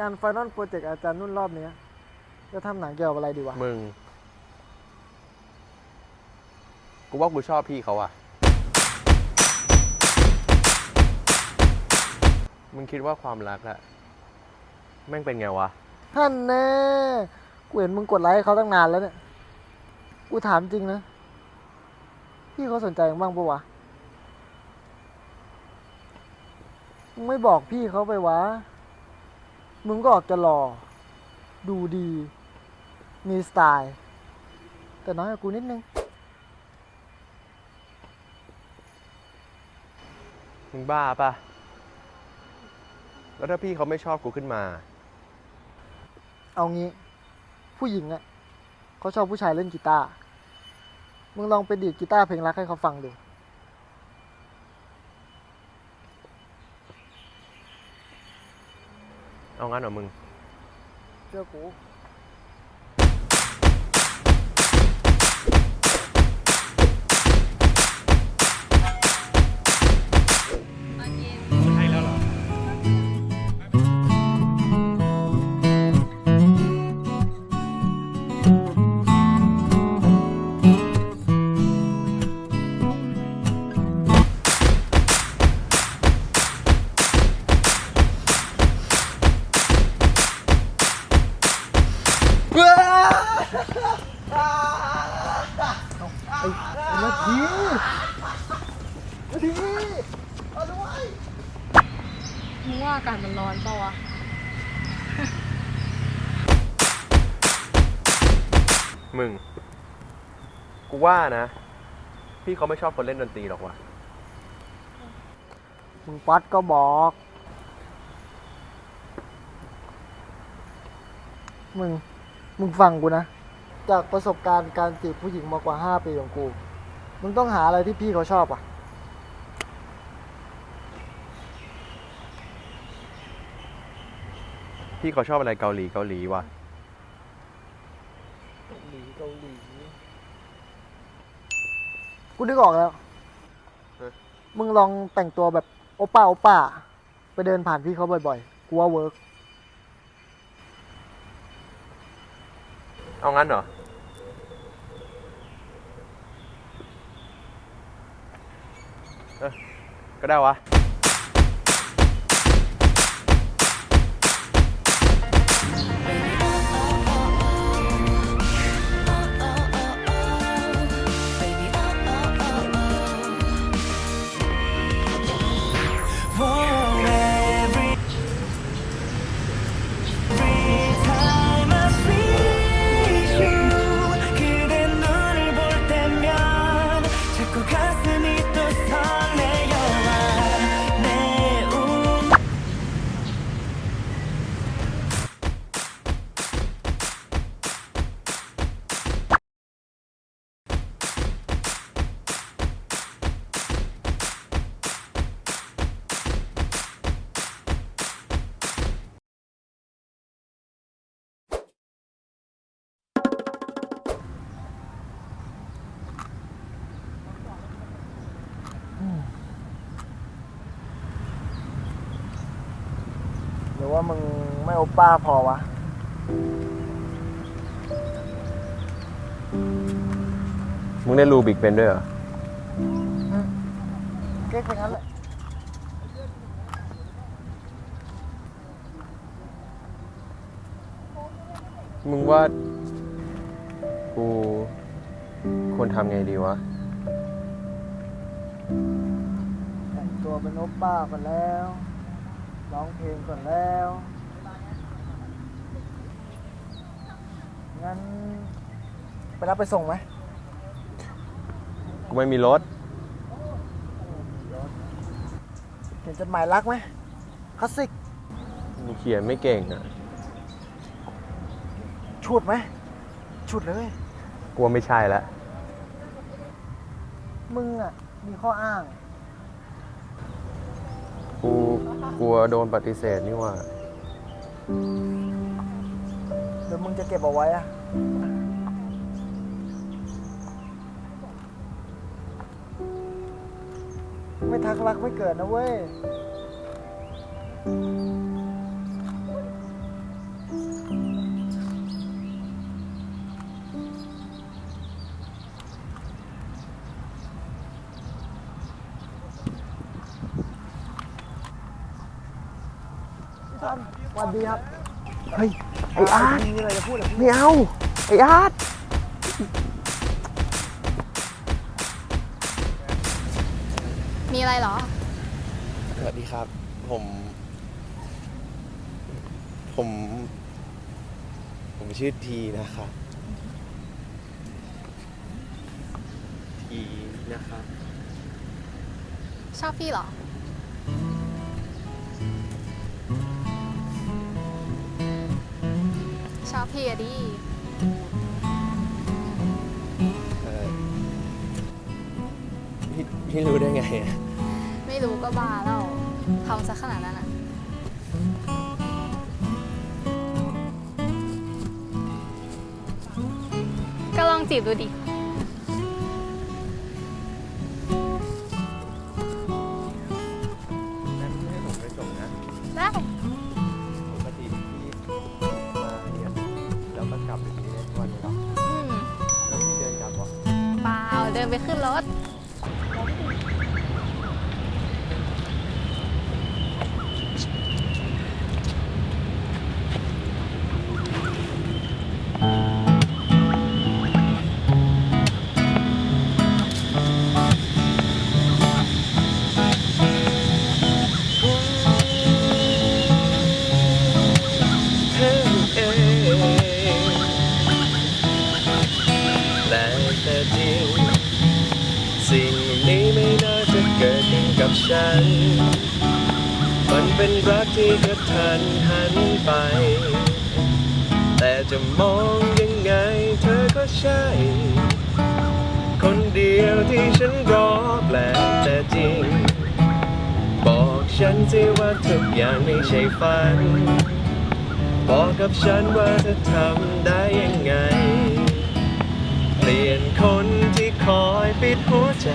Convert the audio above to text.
งานไฟนอลโปรเจกต์อาจารย์นุ่นรอบเนี้ย จะทำหนังเกี่ยวกับอะไรดีวะ มึง กูว่ากูชอบพี่เขาอะมึงคิดว่าความรักอะแม่งเป็นไงวะ ท่านแน่ กูเห็นมึงกดไลค์ให้เขาตั้งนานแล้วเนี่ย กูถามจริงนะ พี่เขาสนใจมึงบ้างปะวะ มึงไม่บอกพี่เขาไปวะ มึงก็ออกจะหล่อดูดี มีสไตล์ แต่น้อยกว่ากูนิดนึง มึงบ้าปะแล้วถ้าพี่เขาไม่ชอบกูขึ้นมา เอางี้ ผู้หญิงอะเขาชอบผู้ชายเล่นกีตาร์ มึงลองไปดีดกีตาร์เพลงรักให้เขาฟังดู เอางั้นเหรอมึง เชื่อกู นาทีนาทีเอาด้วยมึงว่าอากาศมันร้อนเปล่าวะมึง กูว่านะ พี่เขาไม่ชอบคนเล่นดนตรีหรอกวะมึงปัดก็บอก มึง มึงฟังกูนะ จากประสบการณ์การจีบผู้หญิงมากว่าห้าปีของกู มึงต้องหาอะไรที่พี่เขาชอบอะ พี่เขาชอบอะไรเกาหลีเกาหลีวะเกาหลีเกาหลีกูนึกออกแล้ว มึงลองแต่งตัวแบบโอป้าโอป้า ไปเดินผ่านพี่เขาบ่อยๆ กูว่าเวิร์กเอางั้นเหรอเออ ก็ได้วะ ว่ามึงไม่โอป้าพอวะ มึงได้รูบิกเป็นด้วยเหรอเก๊กไปงั้นแหละมึงว่า กูควรทำไงดีวะ แต่งตัวเป็นโอป้าก่อนแล้ว ร้องเพลงก่อนแล้ว งั้น ไปรับไปส่งไหมกูไม่มีรถ เขียนจดหมายรักไหมคลาสสิกมึงเขียนไม่เก่งอะฉุดไหมฉุดเลย กลัวไม่ใช่ละ มึงอะ มีข้ออ้าง กู กลัวโดนปฏิเสธนี่ว่า เดี๋ยวมึงจะเก็บเอาไว้อะไม่ทักรักไม่เกิดนะเว้ย สั้นสวัสดีครับ เฮ้ย ไอ้อาร์ตมีอะไรจะพูดกับพี่ไม่เอา ไอ้อาร์ตมีอะไรเหรอ สวัสดีครับ ผม ผม ผมชื่อทีนะครับทีนะครับ ชอบพี่เหรอ ชอบพี่อะดิ เออพี่พี่รู้ได้ไงอะไม่รู้ก็บ้าแล้วทำซะขนาดนั้นอะก็ลองจีบดูดิ ดินไปขึ้นรถ ฉัน มันเป็นรักที่กระทันหันไป แต่จะมองยังไงเธอก็ใช่ คนเดียวที่ฉันรอแปลกแต่จริง บอกฉันสิว่าทุกอย่างไม่ใช่ฝัน บอกกับฉันว่าเธอทำได้ยังไง เปลี่ยนคนที่คอยปิดหัวใจ